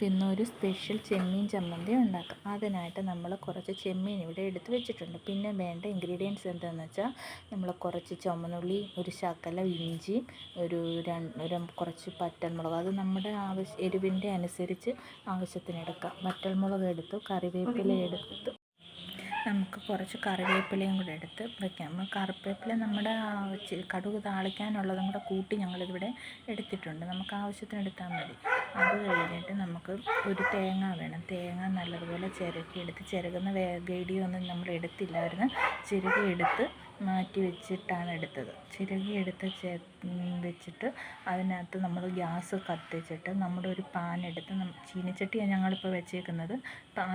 നമുക്കിന്നൊരു സ്പെഷ്യൽ ചെമ്മീൻ ചമ്മന്തി ഉണ്ടാക്കാം. അതിനായിട്ട് നമ്മൾ കുറച്ച് ചെമ്മീൻ ഇവിടെ എടുത്ത് വെച്ചിട്ടുണ്ട്. പിന്നെ വേണ്ട ഇൻഗ്രീഡിയൻസ് എന്താണെന്ന് വെച്ചാൽ നമ്മൾ കുറച്ച് ചുമന്നുള്ളി ഒരു ശകലം ഇഞ്ചി ഒരു രണ്ട് കുറച്ച് പറ്റൽമുളക് അത് നമ്മുടെ ആവശ്യ എരിവിന്റെ അനുസരിച്ച് ആവശ്യത്തിന് എടുക്കാം. വറ്റൽമുളക് എടുത്തു കറിവേപ്പില എടുത്തു. നമുക്ക് കുറച്ച് കറിവേപ്പിലയും കൂടെ എടുത്ത് വയ്ക്കാം കറിവേപ്പില നമ്മുടെ കടുക് താളിക്കാനുള്ളതും കൂടെ കൂട്ടി ഞങ്ങളിവിടെ എടുത്തിട്ടുണ്ട്. നമുക്ക് ആവശ്യത്തിന് എടുത്താൽ മതി. അത് കഴിഞ്ഞിട്ട് നമുക്ക് ഒരു തേങ്ങ വേണം. തേങ്ങ നല്ലതുപോലെ ചിരക്കിയെടുത്ത് ചിരകുന്ന വീഡിയോ നമ്മൾ എടുത്തില്ലായിരുന്നു. ചിരകിയെടുത്ത് മാറ്റി വെച്ചിട്ടാണ് എടുത്തത്. ചിരകിയെടുത്ത് വെച്ചിട്ട് അതിനകത്ത് നമ്മൾ ഗ്യാസ് കത്തിച്ചിട്ട് നമ്മുടെ ഒരു പാൻ എടുത്ത് ചീനിച്ചട്ടിയാണ് ഞങ്ങളിപ്പോൾ വെച്ചേക്കുന്നത്.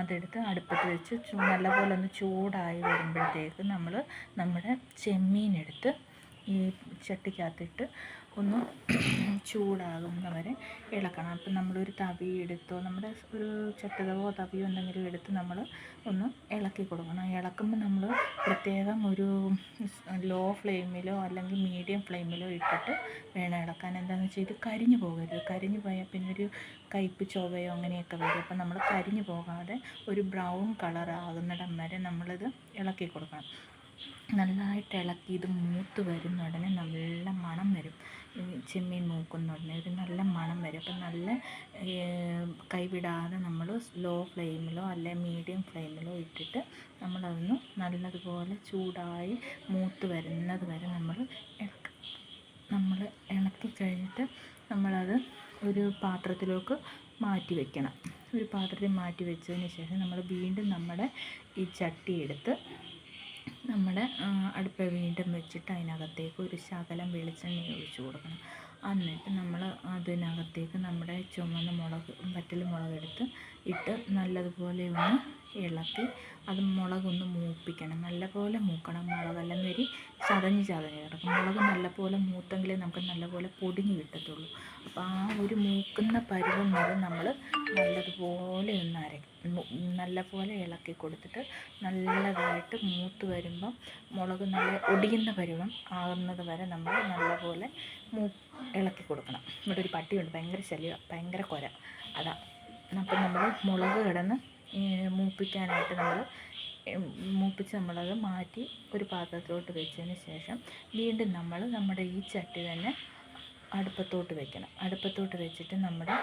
അതെടുത്ത് അടുപ്പത്ത് വെച്ച് നല്ലപോലെ ഒന്ന് ചൂടായി വരുമ്പോഴത്തേക്ക് നമ്മൾ നമ്മുടെ ചെമ്മീനെടുത്ത് ഈ ചട്ടിക്കകത്തിട്ട് ഒന്ന് ചൂടാകുന്ന വരെ ഇളക്കണം. അപ്പം നമ്മളൊരു തവി എടുത്തോ നമ്മുടെ ഒരു ചട്ടുകവോ തവിയോ എന്തെങ്കിലും എടുത്ത് നമ്മൾ ഒന്ന് ഇളക്കി കൊടുക്കണം. ഇളക്കുമ്പോൾ നമ്മൾ പ്രത്യേകം ഒരു ലോ ഫ്ലെയിമിലോ അല്ലെങ്കിൽ മീഡിയം ഫ്ലെയിമിലോ ഇട്ടിട്ട് വേണം ഇളക്കാൻ. എന്താണെന്ന് വെച്ചാൽ ഇത് കരിഞ്ഞു പോകരുത്. കരിഞ്ഞു പോയാൽ പിന്നെ ഒരു കയ്പ് ചൊവയോ അങ്ങനെയൊക്കെ വരും. അപ്പം നമ്മൾ കരിഞ്ഞു പോകാതെ ഒരു ബ്രൗൺ കളർ ആകുന്നിടം വരെ നമ്മളിത് ഇളക്കി കൊടുക്കണം. നല്ലതായിട്ട് ഇളക്കി ഇത് മൂത്ത് വരുന്ന ഉടനെ നല്ല മണം വരും. ചെമ്മീൻ മൂക്കുന്ന ഉടനെ ഒരു നല്ല മണം വരും. അപ്പം നല്ല കൈവിടാതെ നമ്മൾ ലോ ഫ്ലെയിമിലോ അല്ലെ മീഡിയം ഫ്ലെയിമിലോ ഇട്ടിട്ട് നമ്മളതൊന്ന് നല്ലതുപോലെ ചൂടായി മൂത്ത് വരുന്നത് വരെ നമ്മൾ നമ്മൾ ഇളക്കി കഴിഞ്ഞിട്ട് നമ്മളത് ഒരു പാത്രത്തിലേക്ക് മാറ്റി വയ്ക്കണം ഒരു പാത്രത്തിൽ മാറ്റി വെച്ചതിന് ശേഷം നമ്മൾ വീണ്ടും നമ്മുടെ ഈ ചട്ടി എടുത്ത് നമ്മുടെ അടുപ്പ് വീണ്ടും വെച്ചിട്ട് അതിനകത്തേക്ക് ഒരു ശകലം വെളിച്ചെണ്ണ ഒഴിച്ചു കൊടുക്കണം. എന്നിട്ട് നമ്മൾ അതിനകത്തേക്ക് നമ്മുടെ ചുവന്ന മുളക് വറ്റൽ മുളകെടുത്ത് ഇട്ട് നല്ലതുപോലെ ഒന്ന് ഇളക്കി അത് മുളകൊന്ന് മൂപ്പിക്കണം. നല്ലപോലെ മൂക്കണം. മുളകെല്ലാം വരി ചതഞ്ഞ് ചതഞ്ഞ് കിടക്കും. മുളക് നല്ലപോലെ മൂത്തെങ്കിലേ നമുക്ക് നല്ലപോലെ പൊടിഞ്ഞ് കിട്ടത്തുള്ളൂ. അപ്പോൾ ആ ഒരു മൂക്കുന്ന പരുവം വരെ നമ്മൾ നല്ലതുപോലെ ഒന്ന് അരയ്ക്കും നല്ലപോലെ ഇളക്കി കൊടുത്തിട്ട് നല്ലതായിട്ട് മൂത്ത് വരുമ്പം മുളക് നല്ല ഒടിയുന്ന പരുവം ആകുന്നത് വരെ നമ്മൾ നല്ലപോലെ മൂ ഇളക്കി കൊടുക്കണം. ഇവിടെ ഒരു പട്ടിയുണ്ട്. ഭയങ്കര ശല്യം. ഭയങ്കര കൊര. അതാ. അപ്പം നമ്മൾ മുളക് കിടന്ന് മൂപ്പിക്കാനായിട്ട് നമ്മൾ മൂപ്പിച്ച് നമ്മളത് മാറ്റി ഒരു പാത്രത്തിലോട്ട് വെച്ചതിന് ശേഷം വീണ്ടും നമ്മൾ നമ്മുടെ ഈ ചട്ടി തന്നെ അടുപ്പത്തോട്ട് വെക്കണം. അടുപ്പത്തോട്ട് വെച്ചിട്ട് നമ്മുടെ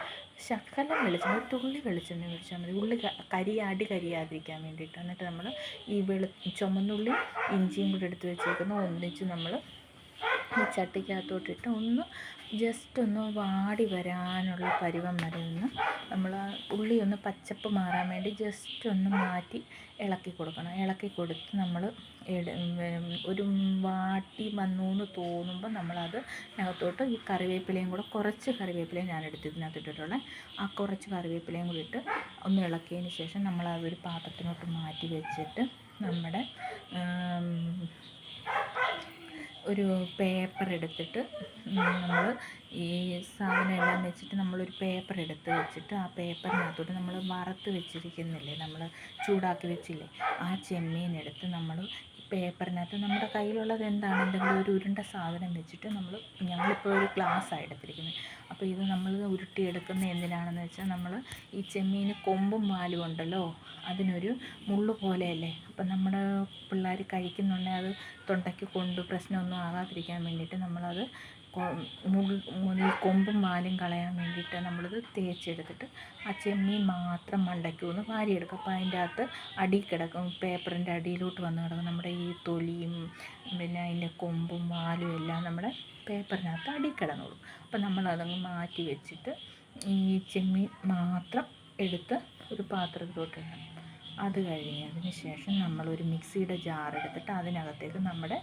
ശക്കലം വെളിച്ചെണ്ണ ഒരു തുള്ളി വെളിച്ചെണ്ണ ഒഴിച്ചാൽ മതി. ഉള്ളി കരി അടി കരിയാതിരിക്കാൻ വേണ്ടിയിട്ട്. എന്നിട്ട് നമ്മൾ ഈ വെളു ചുമന്നുള്ളി ഇഞ്ചിയും കൂടി എടുത്ത് വെച്ചേക്കുന്ന ഒന്നിച്ച് നമ്മൾ ഈ ചട്ടിക്കകത്തോട്ടിട്ട് ഒന്ന് ജസ്റ്റ് ഒന്ന് വാടി വരാനുള്ള പരുവം വരെ ഒന്ന് നമ്മൾ ഉള്ളി ഒന്ന് പച്ചപ്പ് മാറാൻ വേണ്ടി ജസ്റ്റ് ഒന്ന് മാറ്റി ഇളക്കി കൊടുക്കണം. ഇളക്കി കൊടുത്ത് നമ്മൾ ഒരു വാട്ടി വന്നു എന്ന് തോന്നുമ്പോൾ നമ്മളത് അകത്തോട്ട് ഈ കറിവേപ്പിലയും കൂടെ കുറച്ച് കറിവേപ്പിലയും ഞാൻ എടുത്ത് ഇതിനകത്ത് ഇട്ടിട്ടുള്ളത് ആ കുറച്ച് കറിവേപ്പിലയും കൂടി ഇട്ട് ഒന്ന് ഇളക്കിയതിന് ശേഷം നമ്മൾ അതൊരു പാത്രത്തിലോട്ട് മാറ്റി വെച്ചിട്ട് നമ്മുടെ ഒരു പേപ്പർ എടുത്തിട്ട് നമ്മൾ ഈ സാധനം എല്ലാം വെച്ചിട്ട് നമ്മളൊരു പേപ്പർ എടുത്ത് വെച്ചിട്ട് ആ പേപ്പറിനകത്തോട്ട് നമ്മൾ വറുത്ത് വെച്ചിരിക്കുന്നില്ലേ? നമ്മൾ ചൂടാക്കി വെച്ചില്ലേ? ആ ചെമ്മീൻ എടുത്ത് നമ്മൾ പേപ്പറിനകത്ത് നമ്മുടെ കയ്യിലുള്ളത് എന്താണ്? എന്തെങ്കിലും ഒരു ഉരുണ്ട സാധനം വെച്ചിട്ട് നമ്മൾ ഞങ്ങളിപ്പോൾ ഒരു ഗ്ലാസ്സാണ് എടുത്തിരിക്കുന്നത്. അപ്പോൾ ഇത് നമ്മൾ ഉരുട്ടിയെടുക്കുന്നത് എന്തിനാണെന്ന് വെച്ചാൽ നമ്മൾ ഈ ചെമ്മീന് കൊമ്പും വാലും ഉണ്ടല്ലോ അതിനൊരു മുള്ളു പോലെയല്ലേ? അപ്പം നമ്മുടെ പിള്ളേർ കഴിക്കുന്നുണ്ടെങ്കിൽ അത് തൊണ്ടയ്ക്ക് കൊണ്ട് പ്രശ്നമൊന്നും ആകാതിരിക്കാൻ വേണ്ടിയിട്ട് നമ്മളത് ഈ കൊമ്പും വാലും കളയാൻ വേണ്ടിയിട്ട് നമ്മളിത് തേച്ചെടുത്തിട്ട് ആ ചെമ്മീൻ മാത്രം മണ്ടയ്ക്ക് ഒന്ന് വാരിയെടുക്കും. അപ്പോൾ അതിന്റെ അകത്ത് അടി കിടക്കും. പേപ്പറിന്റെ അടിയിലോട്ട് വന്ന് കിടക്കും. നമ്മുടെ ഈ തൊലിയും പിന്നെ അതിന്റെ കൊമ്പും വാലും എല്ലാം നമ്മുടെ പേപ്പറിനകത്ത് അടി കിടന്നോളും. അപ്പോൾ നമ്മളതങ്ങ് മാറ്റി വെച്ചിട്ട് ഈ ചെമ്മീൻ മാത്രം എടുത്ത് ഒരു പാത്രത്തിലോട്ട് ഇടണം. അത് കഴിഞ്ഞതിന് ശേഷം നമ്മളൊരു മിക്സിയുടെ ജാർ എടുത്തിട്ട് അതിനകത്തേക്ക് നമ്മുടെ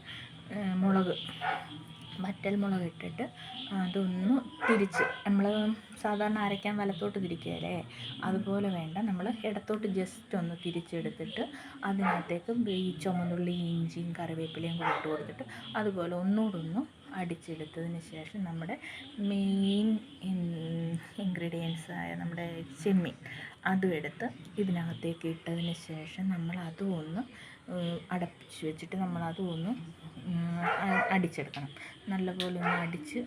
മുളക് വറ്റൽ മുളക് ഇട്ടിട്ട് അതൊന്ന് തിരിച്ച് നമ്മൾ സാധാരണ അരയ്ക്കാൻ വലത്തോട്ട് തിരിക്കുകയല്ലേ? അതുപോലെ വേണ്ട നമ്മൾ ഇടത്തോട്ട് ജസ്റ്റ് ഒന്ന് തിരിച്ചെടുത്തിട്ട് അതിനകത്തേക്ക് ഈ ചുമന്നുള്ളി ഇഞ്ചിയും കറിവേപ്പിലയും കൂടി ഇട്ട് കൊടുത്തിട്ട് അതുപോലെ ഒന്നുകൂടെ ഒന്ന് അടിച്ചെടുത്തതിന് ശേഷം നമ്മുടെ മെയിൻ ഇൻഗ്രീഡിയൻസ് ആയ നമ്മുടെ ചെമ്മീൻ അതും എടുത്ത് ഇതിനകത്തേക്ക് ഇട്ടതിന് ശേഷം നമ്മൾ അതും ഒന്ന് അടപ്പിച്ച് വെച്ചിട്ട് നമ്മളത് ഒന്ന് അടിച്ചെടുക്കണം. നല്ലപോലെ ഒന്ന് അടിച്ച്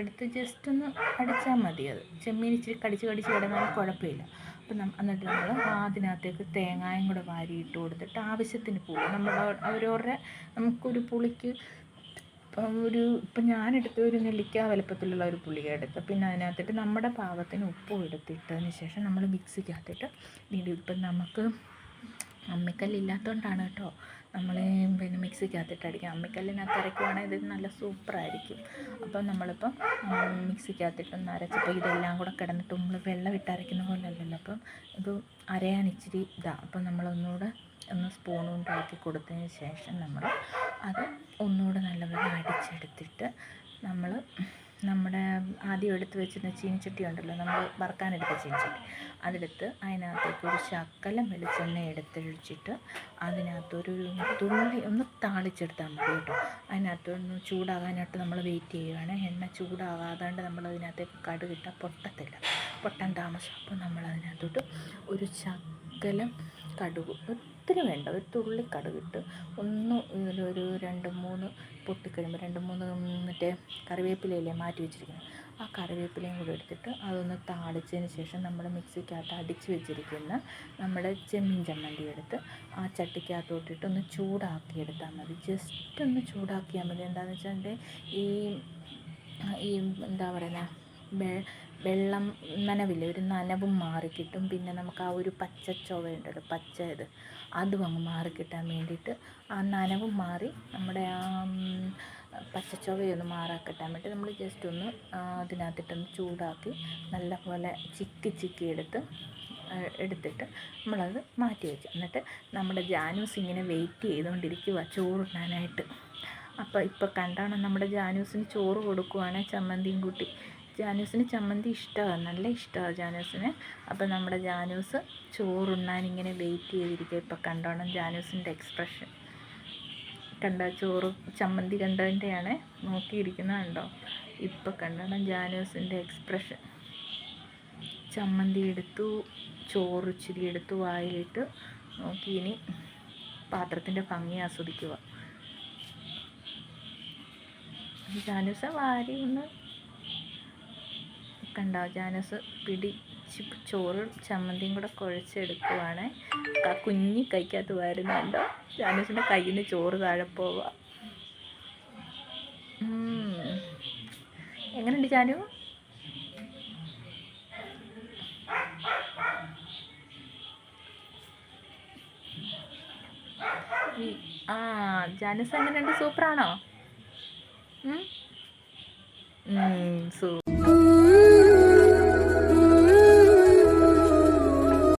എടുത്ത് ജസ്റ്റ് ഒന്ന് അടിച്ചാൽ മതി അത്. ചെമ്മീൻ ഇച്ചിരി കടിച്ച് കടിച്ച് കിടന്നാലും കുഴപ്പമില്ല. അപ്പം എന്നിട്ട് നമ്മൾ അതിനകത്തേക്ക് തേങ്ങായും കൂടെ വാരി ഇട്ട് കൊടുത്തിട്ട് ആവശ്യത്തിന് പുളി നമ്മൾ അവരവരുടെ നമുക്കൊരു പുളിക്ക് ഇപ്പം ഒരു ഇപ്പം ഞാനെടുത്ത ഒരു നെല്ലിക്ക വലുപ്പത്തിലുള്ള ഒരു പുളിക എടുത്ത് പിന്നെ അതിനകത്തിട്ട് നമ്മുടെ പാകത്തിന് ഉപ്പും എടുത്തിട്ടതിന് ശേഷം നമ്മൾ മിക്സിക്കകത്തിട്ട് ഇപ്പം നമുക്ക് അമ്മിക്കല്ലില്ലാത്തതുകൊണ്ടാണ് കേട്ടോ. നമ്മൾ പിന്നെ മിക്സിക്കകത്തിട്ട് അടിക്കുക അമ്മിക്കല്ലിനകത്ത് അരയ്ക്കുവാണെങ്കിൽ ഇത് നല്ല സൂപ്പറായിരിക്കും. അപ്പം നമ്മളിപ്പം മിക്സിക്കകത്തിട്ടൊന്ന് അരച്ചപ്പോൾ ഇതെല്ലാം കൂടെ കിടന്നിട്ട് നമ്മൾ വെള്ളം ഇട്ട് അരയ്ക്കുന്ന പോലെ അല്ലല്ലോ അപ്പം ഇത് അരയാൻ ഇച്ചിരി ഇതാണ് അപ്പം നമ്മളൊന്നുകൂടെ ഒന്ന് സ്പൂൺ കൊണ്ട് കൊടുത്തതിന് ശേഷം നമ്മൾ അത് ഒന്നുകൂടെ നല്ലപോലെ അടിച്ചെടുത്തിട്ട് നമ്മൾ നമ്മുടെ ആദ്യം എടുത്ത് വെച്ചിരുന്ന ചീനിച്ചട്ടി ഉണ്ടല്ലോ നമ്മൾ വറുക്കാനെടുത്ത ചീനിച്ചട്ടി. അതെടുത്ത് അതിനകത്തേക്ക് ഒരു ശക്കലം വെളിച്ചെണ്ണ എടുത്തൊഴിച്ചിട്ട് അതിനകത്തൊരു തുള്ളി ഒന്ന് താളിച്ചെടുത്താൽ മതി കേട്ടോ. അതിനകത്തൊന്ന് ചൂടാകാനായിട്ട് നമ്മൾ വെയിറ്റ് ചെയ്യുകയാണ് എണ്ണ ചൂടാകാതാണ്ട് നമ്മൾ അതിനകത്തേക്ക് കടുകിട്ടാൽ പൊട്ടത്തില്ല. പൊട്ടാൻ താമസം. അപ്പോൾ നമ്മൾ അതിനകത്തോട്ട് ഒരു ശക്കലം കടുക് ഒത്തിരി വേണ്ട. ഒരു തുള്ളി കടുകിട്ട് ഒന്ന് ഒരു രണ്ട് മൂന്ന് പൊട്ടിക്കഴിയുമ്പോൾ രണ്ട് മൂന്ന് മറ്റേ കറിവേപ്പിലയില്ലേ മാറ്റി വെച്ചിരിക്കുന്നത്. ആ കറിവേപ്പിലയും കൂടി എടുത്തിട്ട് അതൊന്ന് താളിച്ചതിന് ശേഷം നമ്മൾ മിക്സിക്കകത്ത് അടിച്ച് വെച്ചിരിക്കുന്ന നമ്മുടെ ചെമ്മീൻ ചമ്മന്തി എടുത്ത് ആ ചട്ടിക്കകത്തോട്ടിട്ട് ഒന്ന് ചൂടാക്കി എടുത്താൽ മതി. ജസ്റ്റ് ഒന്ന് ചൂടാക്കിയാൽ മതി. എന്താണെന്ന് വെച്ചാൽ ഈ എന്താ പറയുന്നത് വെള്ളം നനവില്ലേ ഒരു നനവും മാറിക്കിട്ടും പിന്നെ നമുക്ക് ആ ഒരു പച്ച ചുവയുണ്ടല്ലോ പച്ച ഇത് അതും അങ്ങ് മാറിക്കിട്ടാൻ വേണ്ടിയിട്ട് ആ നനവും മാറി നമ്മുടെ ആ പച്ച ചുവയൊന്ന് മാറാക്കിട്ടാൻ വേണ്ടി നമ്മൾ ജസ്റ്റ് ഒന്ന് അതിനകത്തിട്ടൊന്ന് ചൂടാക്കി നല്ലപോലെ ചിക്കി ചിക്കി എടുത്ത് എടുത്തിട്ട് നമ്മളത് മാറ്റി വെച്ചു. എന്നിട്ട് നമ്മുടെ ജാനൂസ് ഇങ്ങനെ വെയിറ്റ് ചെയ്തുകൊണ്ടിരിക്കുക ചോറിടാനായിട്ട് അപ്പോൾ ഇപ്പോൾ കണ്ടാണ് നമ്മുടെ ജാനൂസിന് ചോറ് കൊടുക്കുവാണ് ചമ്മന്തിയും കൂട്ടി. ജാനൂസിന് ചമ്മന്തി ഇഷ്ടമാണ്. നല്ല ഇഷ്ടമാണ് ജാനൂസിന്. അപ്പോൾ നമ്മുടെ ജാനൂസ് ചോറുണ്ണാൻ ഇങ്ങനെ വെയിറ്റ് ചെയ്തിരിക്കുക ഇപ്പോൾ കണ്ടോണം ജാനൂസിന്റെ എക്സ്പ്രഷൻ കണ്ട? ചോറ് ചമ്മന്തി കണ്ടതിന്റെയാണ് നോക്കിയിരിക്കുന്നത് കണ്ടോ? ഇപ്പോൾ കണ്ടോണം ജാനൂസിന്റെ എക്സ്പ്രഷൻ ചമ്മന്തി എടുത്തു ചോറ് ഇച്ചിരി എടുത്തു വായിലിട്ട് നോക്കി ഇനി പാത്രത്തിന്റെ ഭംഗി ആസ്വദിക്കുക ജാനൂസ വാരി ഒന്ന് കണ്ട? ജാനസ് പിടിച്ച് ചോറും ചമ്മന്തിയും കൂടെ കുഴച്ചെടുക്കുവാണ്. കുഞ്ഞി കൈക്കകത്ത് വരുന്നുണ്ടോ ജാനസിന്റെ കയ്യിൽ നിന്ന് ചോറ് താഴെ പോവാ എങ്ങനെയുണ്ട് ജാനു? ആ ജാനസ് എങ്ങനെയുണ്ട്? സൂപ്പറാണോ? സൂ